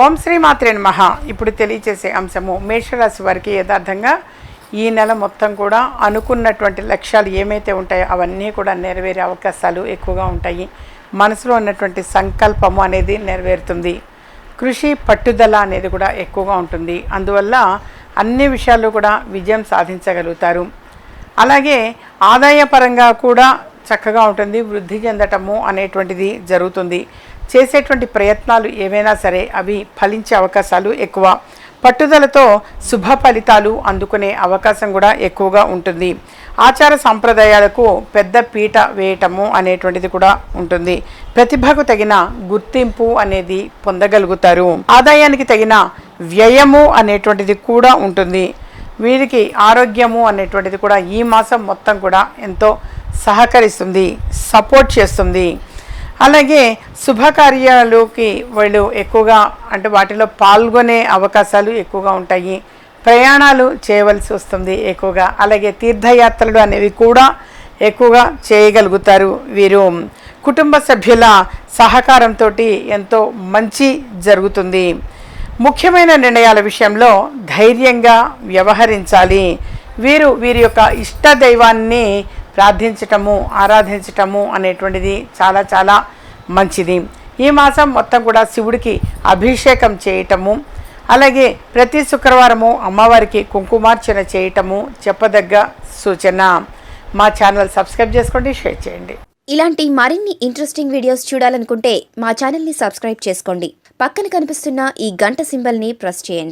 ఓం శ్రీ మాత్రే నమః. ఇప్పుడు తెలియచేసే అంశము మేషరాశి వారికి యథార్థంగా ఈ నెల మొత్తం కూడా అనుకున్నటువంటి లక్ష్యాలు ఏమైతే ఉంటాయో అవన్నీ కూడా నెరవేరే అవకాశాలు ఎక్కువగా ఉంటాయి. మనసులో ఉన్నటువంటి సంకల్పము అనేది నెరవేరుతుంది. కృషి పట్టుదల అనేది కూడా ఎక్కువగా ఉంటుంది. అందువల్ల అన్ని విషయాల్లో కూడా విజయం సాధించగలుగుతారు. అలాగే ఆదాయపరంగా కూడా చక్కగా ఉంటుంది. వృద్ధి చెందటము అనేటువంటిది జరుగుతుంది. చేసేటువంటి ప్రయత్నాలు ఏవైనా సరే అవి ఫలించే అవకాశాలు ఎక్కువ. పట్టుదలతో శుభ ఫలితాలు అందుకునే అవకాశం కూడా ఎక్కువగా ఉంటుంది. ఆచార సాంప్రదాయాలకు పెద్ద పీట వేయటము అనేటువంటిది కూడా ఉంటుంది. ప్రతిభకు తగిన గుర్తింపు అనేది పొందగలుగుతారు. ఆదాయానికి తగిన వ్యయము అనేటువంటిది కూడా ఉంటుంది. వీరికి ఆరోగ్యము అనేటువంటిది కూడా ఈ మాసం మొత్తం కూడా ఎంతో సహకరిస్తుంది సపోర్ట్ చేస్తుంది. అలాగే శుభకార్యాలకి వాళ్ళు ఎక్కువగా అంటే వాటిలో పాల్గొనే అవకాశాలు ఎక్కువగా ఉంటాయి. ప్రయాణాలు చేయవలసి వస్తుంది ఎక్కువగా. అలాగే తీర్థయాత్రలు అనేవి కూడా ఎక్కువగా చేయగలుగుతారు వీరు. కుటుంబ సభ్యుల సహకారంతో ఎంతో మంచి జరుగుతుంది. ముఖ్యమైన నిర్ణయాల విషయంలో ధైర్యంగా వ్యవహరించాలి. వీరు వీరి యొక్క ఇష్ట దైవాన్ని ప్రార్థించటము ఆరాధించటము అనేటువంటిది చాలా చాలా మంచిది. ఈ మాసం మొత్తం కూడా శివుడికి అభిషేకం చేయటము అలాగే ప్రతి శుక్రవారము అమ్మవారికి కుంకుమార్చన చేయటము చెప్పదగ్గ సూచన. మా ఛానల్ సబ్స్క్రైబ్ చేసుకోండి షేర్ చేయండి. ఇలాంటి మరిన్ని ఇంట్రెస్టింగ్ వీడియోస్ చూడాలనుకుంటే మా ఛానల్ని సబ్స్క్రైబ్ చేసుకోండి. పక్కన కనిపిస్తున్న ఈ గంట సింబల్ని ప్రెస్ చేయండి.